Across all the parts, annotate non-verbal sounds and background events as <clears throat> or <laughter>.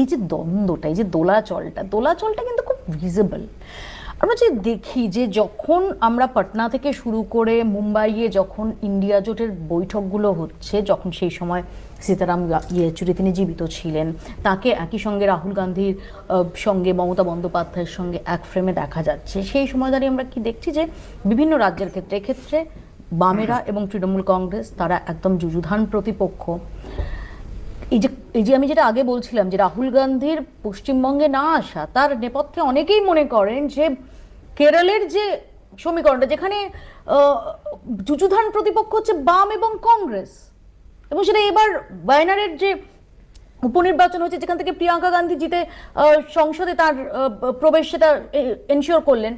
এই যে দ্বন্দ্বটা, এই যে দোলাচলটা দোলাচলটা কিন্তু খুব ভিজিবল আমরা যে দেখি যে যখন আমরা পাটনা থেকে শুরু করে মুম্বাইয়ে যখন ইন্ডিয়া জোটের বৈঠকগুলো হচ্ছে, যখন সেই সময় সীতারাম ইয়েচুরি তিনি জীবিত ছিলেন, তাকে একই সঙ্গে রাহুল গান্ধীর সঙ্গে মমতা বন্দ্যোপাধ্যায়ের সঙ্গে এক ফ্রেমে দেখা যাচ্ছে। সেই সময় দাঁড়িয়ে আমরা কি দেখছি যে বিভিন্ন রাজ্যের ক্ষেত্রে, এক্ষেত্রে বামেরা এবং তৃণমূল কংগ্রেস, তারা একদম যুযুধান প্রতিপক্ষ। এই যে এই যে আমি যেটা আগে বলছিলাম যে রাহুল গান্ধীর পশ্চিমবঙ্গে না আসা, তার নেপথ্যে অনেকেই মনে করেন যে কেরলের যে সমীকরণটা, যেখানে যুযুধান প্রতিপক্ষ হচ্ছে বাম এবং কংগ্রেস। এবং সেটা এবার বায়নারের যে উপনির্বাচন হচ্ছে যেখান থেকে প্রিয়াঙ্কা গান্ধী জিতে সংসদে তার প্রবেশ সেটা এনশিওর করলেন,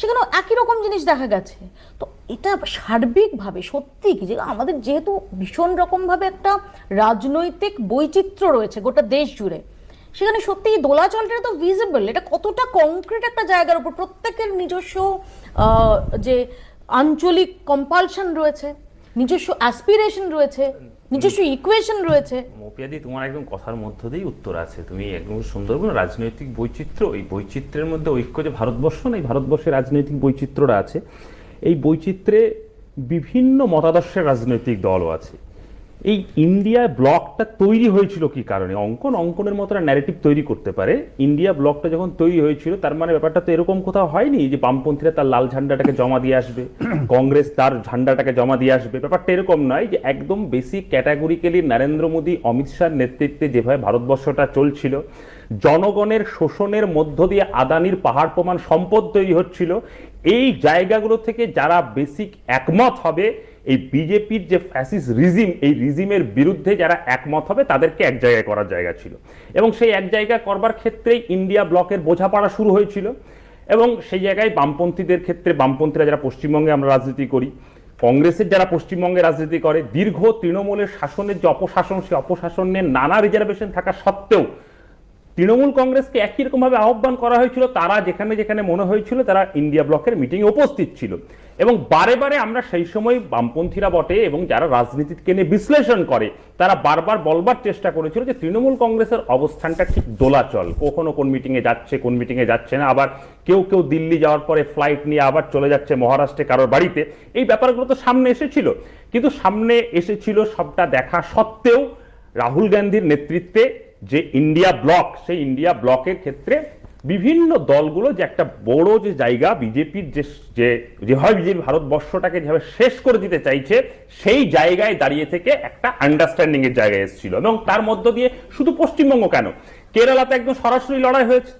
সেখানেও একই রকম জিনিস দেখা গেছে। তো এটা সার্বিকভাবে, সত্যি কি? যে আমাদের যেহেতু ভীষণ রকমভাবে একটা রাজনৈতিক বৈচিত্র্য রয়েছে গোটা দেশ জুড়ে, সেখানে সত্যি এই দোলাচলটা তো ভিজিবল এটা কতটা কংক্রিট একটা জায়গার উপর প্রত্যেকের নিজস্ব যে আঞ্চলিক কম্পালশন রয়েছে, নিজস্ব অ্যাসপিরেশন রয়েছে, নিজস্ব ইকুয়েশন রয়েছে। মোপিয়াদি তোমার একদম কথার মধ্য দিয়েই উত্তর আছে। তুমি একদম সুন্দর রাজনৈতিক বৈচিত্র্য এই বৈচিত্র্যের মধ্যে ঐক্য যে ভারতবর্ষ, না এই ভারতবর্ষের রাজনৈতিক বৈচিত্র্যটা আছে এই বৈচিত্র্যে বিভিন্ন মতাদর্শের রাজনৈতিক দলও আছে। এই ইন্ডিয়া ব্লকটা তৈরি হয়েছিল কি কারণে? অঙ্কন অঙ্কনের মতো ন্যারেটিভ তৈরি করতে পারে। ইন্ডিয়া ব্লকটা যখন তৈরি হয়েছিল তার মানে ব্যাপারটা তো এরকম কোথাও হয়নি যে বামপন্থীরা তার লাল ঝান্ডাটাকে জমা দিয়ে আসবে <clears throat> কংগ্রেস তার ঝান্ডাটাকে জমা দিয়ে আসবে। ব্যাপারটা এরকম নয় যে একদম বেসিক ক্যাটাগরিক্যালি নরেন্দ্র মোদী অমিত শাহর নেতৃত্বে যেভাবে ভারতবর্ষটা চলছিল জনগণের শোষণের মধ্য দিয়ে আদানির পাহাড় প্রমাণ সম্পদ তৈরি হচ্ছিল এই জায়গাগুলো থেকে যারা বেসিক একমত হবে এই বিজেপির যে ফ্যাসিস রিজিম এই রিজিমের বিরুদ্ধে যারা একমত হবে, তাদেরকে এক জায়গায় করার জায়গা ছিল। এবং সেই এক জায়গায় করবার ক্ষেত্রেই ইন্ডিয়া ব্লকের বোঝাপড়া শুরু হয়েছিল। এবং সেই জায়গায় বামপন্থীদের ক্ষেত্রে, বামপন্থীরা যারা পশ্চিমবঙ্গে আমরা রাজনীতি করি, কংগ্রেসের যারা পশ্চিমবঙ্গে রাজনীতি করে, দীর্ঘ তৃণমূলের শাসনের যে অপশাসন, সেই অপশাসনের নানা রিজার্ভেশন থাকা সত্ত্বেও তৃণমূল কংগ্রেসকে একই রকমভাবে আহ্বান করা হয়েছিল। তারা যেখানে যেখানে মনে হয়েছিল, তারা ইন্ডিয়া ব্লকের মিটিংয়ে উপস্থিত ছিল। এবং বারে বারে আমরা সেই সময় বামপন্থীরা বটে এবং যারা রাজনীতিকে নিয়ে বিশ্লেষণ করে, তারা বারবার বলবার চেষ্টা করেছিল যে তৃণমূল কংগ্রেসের অবস্থানটা ঠিক দোলাচল। কখনো কোন মিটিংয়ে যাচ্ছে, কোন মিটিংয়ে যাচ্ছে না। আবার কেউ কেউ দিল্লি যাওয়ার পরে ফ্লাইট নিয়ে আবার চলে যাচ্ছে মহারাষ্ট্রে কারোর বাড়িতে। এই ব্যাপারগুলো তো সামনে এসেছিল। কিন্তু সামনে এসেছিল সবটা দেখা সত্ত্বেও রাহুল গান্ধীর নেতৃত্বে যে ইন্ডিয়া ব্লক সেই ইন্ডিয়া ব্লকের ক্ষেত্রে বিভিন্ন দলগুলো যে একটা বড় যে জায়গা বিজেপির যে যেভাবে বিজেপি ভারতবর্ষটাকে যেভাবে শেষ করে দিতে চাইছে, সেই জায়গায় দাঁড়িয়ে থেকে একটা আন্ডারস্ট্যান্ডিং এর জায়গায় এসেছিল। এবং তার মধ্য দিয়ে শুধু পশ্চিমবঙ্গ কেন? কেরালাতে একদম সরাসরি লড়াই হয়েছে।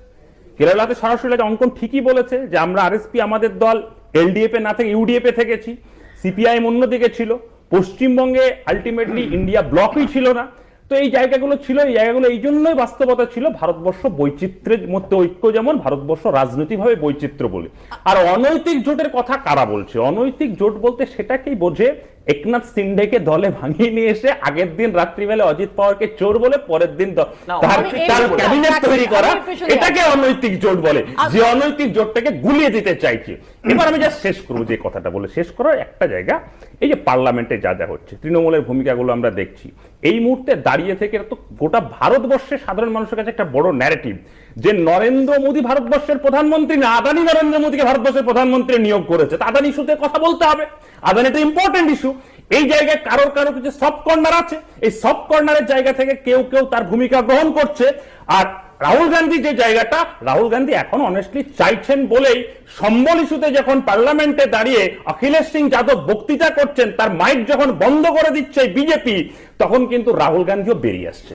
কেরালাতে সরাসরি অঙ্কন ঠিকই বলেছে যে আমরা আরএসপি, আমাদের দল, এলডিএফ এ না থেকে ইউডিএফ এ থেকেছি। সিপিআইএম অন্যদিকে ছিল। পশ্চিমবঙ্গে আলটিমেটলি ইন্ডিয়া ব্লকই ছিল না। তো এই জায়গাগুলো ছিল, এই জায়গাগুলো এই জন্যই বাস্তবতা ছিল ভারতবর্ষ বৈচিত্র্যের মধ্যে ঐক্য যেমন, ভারতবর্ষ রাজনৈতিকভাবে বৈচিত্র্য বলে। আর অনৈতিক জোটের কথা কারা বলছে? অনৈতিক জোট বলতে সেটাকেই বোঝে একনাথ সিন্ডেকে দলে ভাঙিয়ে নিয়ে এসে আগের দিন রাত্রিবেলা অজিত পাওয়ারকে চোর বলে পরের দিন তার ক্যাবিনেট তৈরি করা এটাকে অনৈতিক জোট বলে। যে অনৈতিক জোটটাকে গুলিয়ে দিতে চাইছে। এবার আমি যা শেষ করব যে কথাটা বলে। শেষ করার একটা জায়গা এই যে পার্লামেন্টে যা যা হচ্ছে তৃণমূলের ভূমিকাগুলো আমরা দেখছি। এই মুহূর্তে দাঁড়িয়ে থেকে তো গোটা ভারতবর্ষের সাধারণ মানুষের কাছে একটা বড় ন্যারেটিভ যে নরেন্দ্র মোদী ভারতবর্ষের প্রধানমন্ত্রী না, আদানি নরেন্দ্র মোদীকে ভারতবর্ষের প্রধানমন্ত্রী নিয়োগ করেছে। তা আদানি ইস্যুতে কথা বলতে হবে। আদানি একটা ইম্পর্টেন্ট ইস্যু এই জায়গায় কারোর কারও কিছু সফট কর্নার আছে। এই সফট কর্নারের জায়গা থেকে কেউ কেউ তার ভূমিকা গ্রহণ করছে। আর রাহুল গান্ধী যে জায়গাটা, রাহুল গান্ধী এখন অনেস্টলি চাইছেন বলেই সম্বল ইস্যুতে যখন পার্লামেন্টে দাঁড়িয়ে অখিলেশ সিং যাদব বক্তৃতা করছেন, তার মাইক যখন বন্ধ করে দিচ্ছে বিজেপি, তখন কিন্তু রাহুল গান্ধীও বেরিয়ে আসছে।